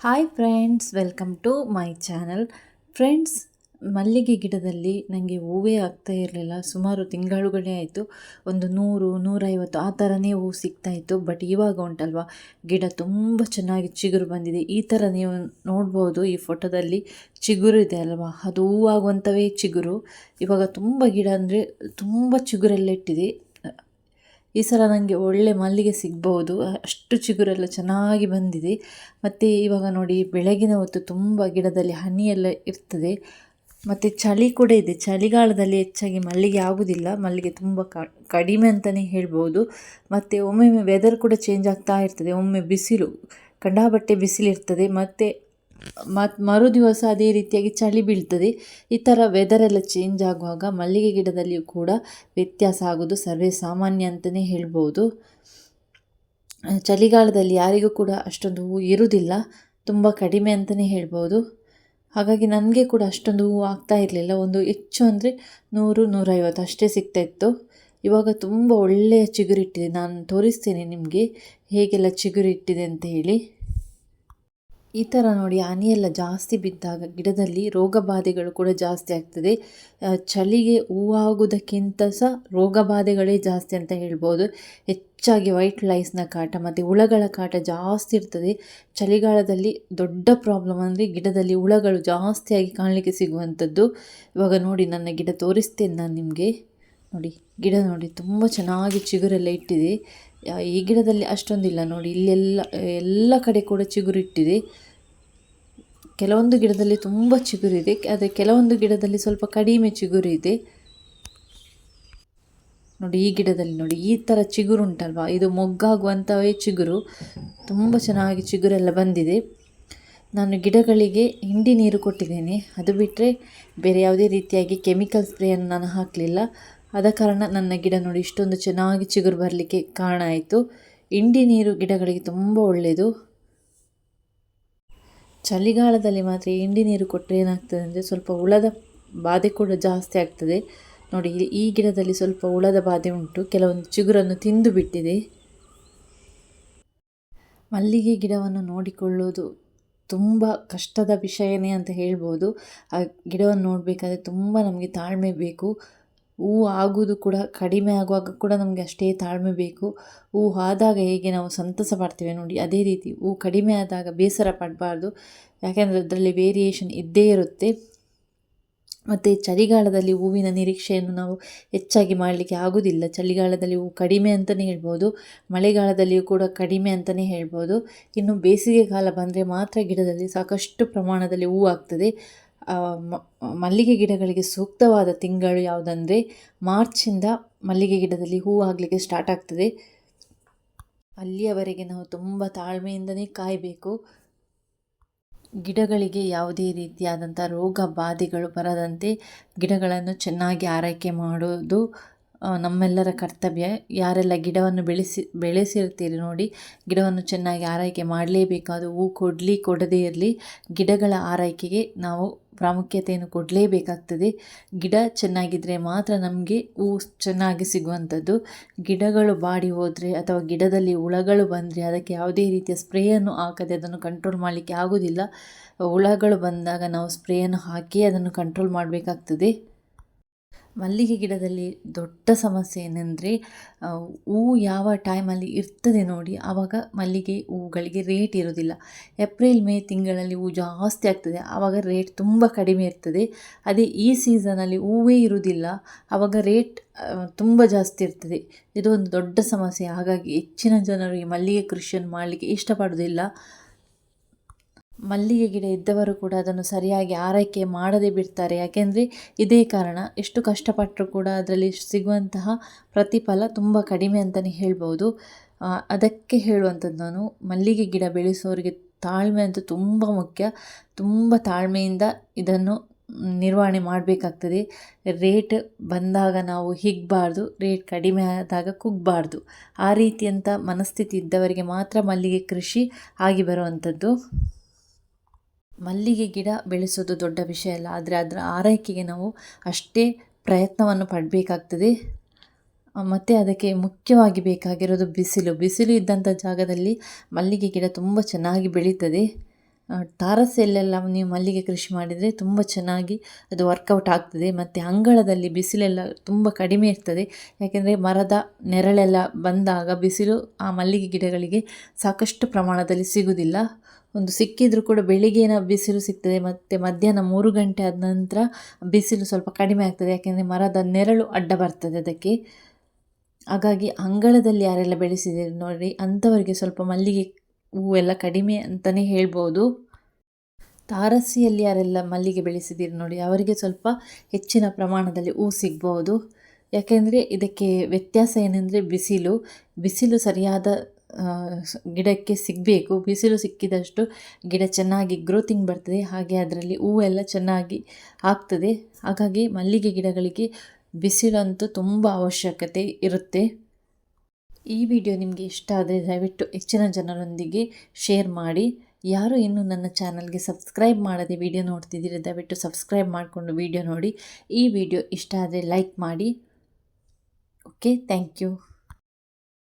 Hi friends welcome to my channel friends ಮಲ್ಲಿಗೆ ಗಿಡದಲ್ಲಿ ನನಗೆ ಹೂವೇ ಆಗ್ತಾ ಇರಲಿಲ್ಲ. ಸುಮಾರು ತಿಂಗಳುಗಳೇ ಆಯಿತು. ಒಂದು ನೂರು, ನೂರೈವತ್ತು ಆ ಥರನೇ ಹೂವು ಸಿಗ್ತಾ ಇತ್ತು. ಬಟ್ ಇವಾಗ ಉಂಟಲ್ವ? ಗಿಡ ತುಂಬ ಚೆನ್ನಾಗಿ ಚಿಗುರು ಬಂದಿದೆ. ಈ ಥರ ನೀವು ನೋಡ್ಬೋದು ಈ ಫೋಟೋದಲ್ಲಿ ಚಿಗುರು ಇದೆ ಅಲ್ವಾ? ಅದು ಹೂವಾಗುವಂಥವೇ ಚಿಗುರು. ಇವಾಗ ತುಂಬ ಗಿಡ ಅಂದರೆ ತುಂಬ ಚಿಗುರೆಲ್ಲ ಇಟ್ಟಿದೆ. ಈ ಸಲ ನನಗೆ ಒಳ್ಳೆ ಮಲ್ಲಿಗೆ ಸಿಗ್ಬೋದು. ಅಷ್ಟು ಚಿಗುರೆಲ್ಲ ಚೆನ್ನಾಗಿ ಬಂದಿದೆ. ಮತ್ತು ಇವಾಗ ನೋಡಿ, ಬೆಳಗಿನ ಹೊತ್ತು ತುಂಬ ಗಿಡದಲ್ಲಿ ಹನಿ ಎಲ್ಲ ಇರ್ತದೆ. ಮತ್ತು ಚಳಿ ಕೂಡ ಇದೆ. ಚಳಿಗಾಲದಲ್ಲಿ ಹೆಚ್ಚಾಗಿ ಮಲ್ಲಿಗೆ ಆಗೋದಿಲ್ಲ. ಮಲ್ಲಿಗೆ ತುಂಬ ಕಡಿಮೆ ಅಂತಲೇ ಹೇಳ್ಬೋದು. ಮತ್ತು ಒಮ್ಮೊಮ್ಮೆ ವೆದರ್ ಕೂಡ ಚೇಂಜ್ ಆಗ್ತಾ ಇರ್ತದೆ. ಒಮ್ಮೆ ಬಿಸಿಲು, ಕಂಡಾಬಟ್ಟೆ ಬಿಸಿಲಿರ್ತದೆ. ಮತ್ತು ಮತ್ತು ಮರು ದಿವಸ ಅದೇ ರೀತಿಯಾಗಿ ಚಳಿ ಬೀಳ್ತದೆ. ಈ ಥರ ವೆದರೆಲ್ಲ ಚೇಂಜ್ ಆಗುವಾಗ ಮಲ್ಲಿಗೆ ಗಿಡದಲ್ಲಿಯೂ ಕೂಡ ವ್ಯತ್ಯಾಸ ಆಗೋದು ಸರ್ವೇ ಸಾಮಾನ್ಯ ಅಂತಲೇ ಹೇಳ್ಬೋದು. ಚಳಿಗಾಲದಲ್ಲಿ ಯಾರಿಗೂ ಕೂಡ ಅಷ್ಟೊಂದು ಹೂವು ಇರುವುದಿಲ್ಲ. ತುಂಬ ಕಡಿಮೆ ಅಂತಲೇ ಹೇಳ್ಬೋದು. ಹಾಗಾಗಿ ನನಗೆ ಕೂಡ ಅಷ್ಟೊಂದು ಹೂವು ಆಗ್ತಾ ಇರಲಿಲ್ಲ. ಒಂದು ಹೆಚ್ಚು ಅಂದರೆ ನೂರು, ನೂರೈವತ್ತು ಅಷ್ಟೇ ಸಿಗ್ತಾಯಿತ್ತು ಇವಾಗ ತುಂಬ ಒಳ್ಳೆಯ ಚಿಗುರಿಟ್ಟಿದೆ. ನಾನು ತೋರಿಸ್ತೇನೆ ನಿಮಗೆ ಹೇಗೆಲ್ಲ ಚಿಗುರಿಟ್ಟಿದೆ ಅಂತ ಹೇಳಿ. ಈ ಥರ ನೋಡಿ ಹನಿಯೆಲ್ಲ ಜಾಸ್ತಿ ಬಿದ್ದಾಗ ಗಿಡದಲ್ಲಿ ರೋಗ ಬಾಧೆಗಳು ಕೂಡ ಜಾಸ್ತಿ ಆಗ್ತದೆ. ಚಳಿಗೆ ಹೂವಾಗುವುದಕ್ಕಿಂತ ಸಹ ರೋಗ ಬಾಧೆಗಳೇ ಜಾಸ್ತಿ ಅಂತ ಹೇಳ್ಬೋದು. ಹೆಚ್ಚಾಗಿ ವೈಟ್ ಲೈಸ್ನ ಕಾಟ ಮತ್ತು ಹುಳಗಳ ಕಾಟ ಜಾಸ್ತಿ ಇರ್ತದೆ. ಚಳಿಗಾಲದಲ್ಲಿ ದೊಡ್ಡ ಪ್ರಾಬ್ಲಮ್ ಅಂದರೆ ಗಿಡದಲ್ಲಿ ಹುಳಗಳು ಜಾಸ್ತಿಯಾಗಿ ಕಾಣಲಿಕ್ಕೆ ಸಿಗುವಂಥದ್ದು. ಇವಾಗ ನೋಡಿ ನನ್ನ ಗಿಡ ತೋರಿಸ್ತೇನೆ ನಾನು ನಿಮಗೆ. ನೋಡಿ, ಗಿಡ ನೋಡಿ, ತುಂಬ ಚೆನ್ನಾಗಿ ಚಿಗುರೆಲ್ಲ ಇಟ್ಟಿದೆ. ಈ ಗಿಡದಲ್ಲಿ ಅಷ್ಟೊಂದಿಲ್ಲ ನೋಡಿ, ಇಲ್ಲೆಲ್ಲ, ಎಲ್ಲ ಕಡೆ ಕೂಡ ಚಿಗುರು ಇಟ್ಟಿದೆ ಕೆಲವೊಂದು ಗಿಡದಲ್ಲಿ ತುಂಬ ಚಿಗುರಿದೆ ಆದರೆ ಕೆಲವೊಂದು ಗಿಡದಲ್ಲಿ ಸ್ವಲ್ಪ ಕಡಿಮೆ ಚಿಗುರು ಇದೆ ನೋಡಿ, ಈ ಗಿಡದಲ್ಲಿ ನೋಡಿ, ಈ ಥರ ಚಿಗುರು ಉಂಟಲ್ವಾ? ಇದು ಮೊಗ್ಗಾಗುವಂಥವೇ ಚಿಗುರು. ತುಂಬ ಚೆನ್ನಾಗಿ ಚಿಗುರೆಲ್ಲ ಬಂದಿದೆ. ನಾನು ಗಿಡಗಳಿಗೆ ಹಿಂಡಿ ನೀರು ಕೊಟ್ಟಿದ್ದೇನೆ. ಅದು ಬಿಟ್ಟರೆ ಬೇರೆ ಯಾವುದೇ ರೀತಿಯಾಗಿ ಕೆಮಿಕಲ್ ಸ್ಪ್ರೇಯನ್ನು ನಾನು ಹಾಕಲಿಲ್ಲ. ಆದ ಕಾರಣ ನನ್ನ ಗಿಡ ನೋಡಿ ಇಷ್ಟೊಂದು ಚೆನ್ನಾಗಿ ಚಿಗುರು ಬರಲಿಕ್ಕೆ ಕಾರಣ ಆಯಿತು. ಇಂಡಿ ನೀರು ಗಿಡಗಳಿಗೆ ತುಂಬ ಒಳ್ಳೆಯದು ಚಳಿಗಾಲದಲ್ಲಿ ಮಾತ್ರ ಇಂಡಿ ನೀರು ಕೊಟ್ಟರೆ ಏನಾಗ್ತದೆ ಅಂದರೆ ಸ್ವಲ್ಪ ಹುಳದ ಬಾಧೆ ಕೂಡ ಜಾಸ್ತಿ ಆಗ್ತದೆ. ನೋಡಿ ಈ ಗಿಡದಲ್ಲಿ ಸ್ವಲ್ಪ ಹುಳದ ಬಾಧೆ ಉಂಟು. ಕೆಲವೊಂದು ಚಿಗುರನ್ನು ತಿಂದು ಬಿಟ್ಟಿದೆ. ಮಲ್ಲಿಗೆ ಗಿಡವನ್ನು ನೋಡಿಕೊಳ್ಳೋದು ತುಂಬ ಕಷ್ಟದ ವಿಷಯನೇ ಅಂತ ಹೇಳ್ಬೋದು. ಆ ಗಿಡವನ್ನು ನೋಡಬೇಕಾದ್ರೆ ತುಂಬ ನಮಗೆ ತಾಳ್ಮೆ ಬೇಕು. ಹೂವು ಆಗುವುದು ಕೂಡ ಕಡಿಮೆ ಆಗುವಾಗ ಕೂಡ ನಮಗೆ ಅಷ್ಟೇ ತಾಳ್ಮೆ ಬೇಕು. ಹೂ ಆದಾಗ ಹೇಗೆ ನಾವು ಸಂತಸ ಪಡ್ತೇವೆ ನೋಡಿ, ಅದೇ ರೀತಿ ಹೂ ಕಡಿಮೆ ಆದಾಗ ಬೇಸರ ಪಡಬಾರ್ದು. ಯಾಕೆಂದರೆ ಅದರಲ್ಲಿ ವೇರಿಯೇಷನ್ ಇದ್ದೇ ಇರುತ್ತೆ. ಮತ್ತು ಚಳಿಗಾಲದಲ್ಲಿ ಹೂವಿನ ನಿರೀಕ್ಷೆಯನ್ನು ನಾವು ಹೆಚ್ಚಾಗಿ ಮಾಡಲಿಕ್ಕೆ ಆಗೋದಿಲ್ಲ. ಚಳಿಗಾಲದಲ್ಲಿ ಹೂವು ಕಡಿಮೆ ಅಂತಲೇ ಹೇಳ್ಬೋದು, ಮಳೆಗಾಲದಲ್ಲಿಯೂ ಕೂಡ ಕಡಿಮೆ ಅಂತಲೇ ಹೇಳ್ಬೋದು. ಇನ್ನು ಬೇಸಿಗೆ ಕಾಲ ಬಂದರೆ ಮಾತ್ರ ಗಿಡದಲ್ಲಿ ಸಾಕಷ್ಟು ಪ್ರಮಾಣದಲ್ಲಿ ಹೂವು ಆಗ್ತದೆ. ಮಲ್ಲಿಗೆ ಗಿಡಗಳಿಗೆ ಸೂಕ್ತವಾದ ತಿಂಗಳು ಯಾವುದಂದರೆ ಮಾರ್ಚಿಂದ ಮಲ್ಲಿಗೆ ಗಿಡದಲ್ಲಿ ಹೂವು ಆಗಲಿಕ್ಕೆ ಸ್ಟಾರ್ಟ್ ಆಗ್ತದೆ. ಅಲ್ಲಿಯವರೆಗೆ ನಾವು ತುಂಬ ತಾಳ್ಮೆಯಿಂದನೇ ಕಾಯಬೇಕು. ಗಿಡಗಳಿಗೆ ಯಾವುದೇ ರೀತಿಯಾದಂಥ ರೋಗ ಬಾಧೆಗಳು ಬರದಂತೆ ಗಿಡಗಳನ್ನು ಚೆನ್ನಾಗಿ ಆರೈಕೆ ಮಾಡೋದು ನಮ್ಮೆಲ್ಲರ ಕರ್ತವ್ಯ. ಯಾರೆಲ್ಲ ಗಿಡವನ್ನು ಬೆಳೆಸಿ, ಬೆಳೆಸಿರ್ತೀರಿ ನೋಡಿ, ಗಿಡವನ್ನು ಚೆನ್ನಾಗಿ ಆರೈಕೆ ಮಾಡಲೇಬೇಕು ಅದು ಹೂ ಕೊಡಲಿ ಕೊಡದೇ ಇರಲಿ, ಗಿಡಗಳ ಆರೈಕೆಗೆ ನಾವು ಪ್ರಾಮುಖ್ಯತೆಯನ್ನು ಕೊಡಲೇಬೇಕಾಗ್ತದೆ. ಗಿಡ ಚೆನ್ನಾಗಿದ್ದರೆ ಮಾತ್ರ ನಮಗೆ ಹೂ ಚೆನ್ನಾಗಿ ಸಿಗುವಂಥದ್ದು. ಗಿಡಗಳು ಬಾಡಿ ಹೋದರೆ ಅಥವಾ ಗಿಡದಲ್ಲಿ ಹುಳಗಳು ಬಂದರೆ ಅದಕ್ಕೆ ಯಾವುದೇ ರೀತಿಯ ಸ್ಪ್ರೇಯನ್ನು ಹಾಕದೆ ಅದನ್ನು ಕಂಟ್ರೋಲ್ ಮಾಡಲಿಕ್ಕೆ ಆಗೋದಿಲ್ಲ. ಹುಳಗಳು ಬಂದಾಗ ನಾವು ಸ್ಪ್ರೇಯನ್ನು ಹಾಕಿ ಅದನ್ನು ಕಂಟ್ರೋಲ್ ಮಾಡಬೇಕಾಗ್ತದೆ. ಮಲ್ಲಿಗೆ ಗಿಡದಲ್ಲಿ ದೊಡ್ಡ ಸಮಸ್ಯೆ ಏನೆಂದರೆ ಹೂವು ಯಾವ ಟೈಮಲ್ಲಿ ಇರ್ತದೆ ನೋಡಿ, ಆವಾಗ ಮಲ್ಲಿಗೆ ಹೂಗಳಿಗೆ ರೇಟ್ ಇರೋದಿಲ್ಲ. ಏಪ್ರಿಲ್ ಮೇ ತಿಂಗಳಲ್ಲಿ ಹೂವು ಜಾಸ್ತಿ ಆಗ್ತದೆ, ಆವಾಗ ರೇಟ್ ತುಂಬ ಕಡಿಮೆ ಇರ್ತದೆ. ಅದೇ ಈ ಸೀಸನಲ್ಲಿ ಹೂವೇ ಇರುವುದಿಲ್ಲ ಆವಾಗ ರೇಟ್ ತುಂಬ ಜಾಸ್ತಿ ಇರ್ತದೆ. ಇದು ಒಂದು ದೊಡ್ಡ ಸಮಸ್ಯೆ. ಹಾಗಾಗಿ ಹೆಚ್ಚಿನ ಜನರು ಈ ಮಲ್ಲಿಗೆ ಕೃಷಿಯನ್ನು ಮಾಡಲಿಕ್ಕೆ ಇಷ್ಟಪಡೋದಿಲ್ಲ ಮಲ್ಲಿಗೆ ಗಿಡ ಇದ್ದವರು ಕೂಡ ಅದನ್ನು ಸರಿಯಾಗಿ ಆರೈಕೆ ಮಾಡದೇ ಬಿಡ್ತಾರೆ. ಯಾಕೆಂದರೆ ಇದೇ ಕಾರಣ ಎಷ್ಟು ಕಷ್ಟಪಟ್ಟರೂ ಕೂಡ ಅದರಲ್ಲಿ ಸಿಗುವಂತಹ ಪ್ರತಿಫಲ ತುಂಬ ಕಡಿಮೆ ಅಂತಲೇ ಹೇಳ್ಬೋದು. ಅದಕ್ಕೆ ಹೇಳುವಂಥದ್ದು ನಾನು, ಮಲ್ಲಿಗೆ ಗಿಡ ಬೆಳೆಸೋರಿಗೆ ತಾಳ್ಮೆ ಅಂತೂ ತುಂಬ ಮುಖ್ಯ. ತುಂಬ ತಾಳ್ಮೆಯಿಂದ ಇದನ್ನು ನಿರ್ವಹಣೆ ಮಾಡಬೇಕಾಗ್ತದೆ. ರೇಟ್ ಬಂದಾಗ ನಾವು ಹಿಗ್ಬಾರ್ದು, ರೇಟ್ ಕಡಿಮೆ ಆದಾಗ ಕುಗ್ಬಾರ್ದು. ಆ ರೀತಿಯಂಥ ಮನಸ್ಥಿತಿ ಇದ್ದವರಿಗೆ ಮಾತ್ರ ಮಲ್ಲಿಗೆ ಕೃಷಿ ಆಗಿ ಬರುವಂಥದ್ದು. ಮಲ್ಲಿಗೆ ಗಿಡ ಬೆಳೆಸೋದು ದೊಡ್ಡ ವಿಷಯ ಅಲ್ಲ, ಆದರೆ ಅದರ ಆರೈಕೆಗೆ ನಾವು ಅಷ್ಟೇ ಪ್ರಯತ್ನವನ್ನು ಪಡಬೇಕಾಗ್ತದೆ. ಮತ್ತು ಅದಕ್ಕೆ ಮುಖ್ಯವಾಗಿ ಬೇಕಾಗಿರೋದು ಬಿಸಿಲು. ಬಿಸಿಲು ಇದ್ದಂಥ ಜಾಗದಲ್ಲಿ ಮಲ್ಲಿಗೆ ಗಿಡ ತುಂಬ ಚೆನ್ನಾಗಿ ಬೆಳೀತದೆ. ತಾರಸೆಯಲ್ಲೆಲ್ಲ ನೀವು ಮಲ್ಲಿಗೆ ಕೃಷಿ ಮಾಡಿದರೆ ತುಂಬ ಚೆನ್ನಾಗಿ ಅದು ವರ್ಕೌಟ್ ಆಗ್ತದೆ. ಮತ್ತು ಅಂಗಳದಲ್ಲಿ ಬಿಸಿಲೆಲ್ಲ ತುಂಬ ಕಡಿಮೆ ಇರ್ತದೆ. ಯಾಕೆಂದರೆ ಮರದ ನೆರಳೆಲ್ಲ ಬಂದಾಗ ಬಿಸಿಲು ಆ ಮಲ್ಲಿಗೆ ಗಿಡಗಳಿಗೆ ಸಾಕಷ್ಟು ಪ್ರಮಾಣದಲ್ಲಿ ಸಿಗುವುದಿಲ್ಲ ಒಂದು ಸಿಕ್ಕಿದರೂ ಕೂಡ ಬೆಳಿಗ್ಗೆನ ಬಿಸಿಲು ಸಿಗ್ತದೆ, ಮತ್ತು ಮಧ್ಯಾಹ್ನ ಮೂರು ಗಂಟೆ ಆದ ನಂತರ ಬಿಸಿಲು ಸ್ವಲ್ಪ ಕಡಿಮೆ ಆಗ್ತದೆ, ಯಾಕೆಂದರೆ ಮರದ ನೆರಳು ಅಡ್ಡ ಬರ್ತದೆ ಅದಕ್ಕೆ. ಹಾಗಾಗಿ ಅಂಗಳದಲ್ಲಿ ಯಾರೆಲ್ಲ ಬೆಳೆಸಿದ್ದೀರಿ ನೋಡಿ, ಅಂಥವರಿಗೆ ಸ್ವಲ್ಪ ಮಲ್ಲಿಗೆ ಹೂವೆಲ್ಲ ಕಡಿಮೆ ಅಂತಲೇ ಹೇಳ್ಬೋದು. ತಾರಸಿಯಲ್ಲಿ ಯಾರೆಲ್ಲ ಮಲ್ಲಿಗೆ ಬೆಳೆಸಿದ್ದೀರಿ ನೋಡಿ, ಅವರಿಗೆ ಸ್ವಲ್ಪ ಹೆಚ್ಚಿನ ಪ್ರಮಾಣದಲ್ಲಿ ಹೂ ಸಿಗ್ಬೋದು. ಯಾಕೆಂದರೆ ಇದಕ್ಕೆ ವ್ಯತ್ಯಾಸ ಏನೆಂದರೆ ಬಿಸಿಲು ಬಿಸಿಲು ಸರಿಯಾದ ಗಿಡಕ್ಕೆ ಸಿಗಬೇಕು. ಬಿಸಿಲು ಸಿಕ್ಕಿದಷ್ಟು ಗಿಡ ಚೆನ್ನಾಗಿ ಗ್ರೋತಿಂಗ್ ಬರ್ತದೆ. ಹಾಗೆ ಅದರಲ್ಲಿ ಹೂವೆಲ್ಲ ಚೆನ್ನಾಗಿ ಆಗ್ತದೆ. ಹಾಗಾಗಿ ಮಲ್ಲಿಗೆ ಗಿಡಗಳಿಗೆ ಬಿಸಿಲಂತೂ ತುಂಬ ಅವಶ್ಯಕತೆ ಇರುತ್ತೆ. ಈ ವಿಡಿಯೋ ನಿಮಗೆ ಇಷ್ಟ ಆದರೆ ದಯವಿಟ್ಟು ಹೆಚ್ಚಿನ ಜನರೊಂದಿಗೆ ಶೇರ್ ಮಾಡಿ. ಯಾರು ಇನ್ನೂ ನನ್ನ ಚಾನಲ್ಗೆ ಸಬ್ಸ್ಕ್ರೈಬ್ ಮಾಡದೆ ವಿಡಿಯೋ ನೋಡ್ತಿದ್ದೀರಿ, ದಯವಿಟ್ಟು ಸಬ್ಸ್ಕ್ರೈಬ್ ಮಾಡಿಕೊಂಡು ವಿಡಿಯೋ ನೋಡಿ. ಈ ವಿಡಿಯೋ ಇಷ್ಟ ಆದರೆ ಲೈಕ್ ಮಾಡಿ. Okay, thank you.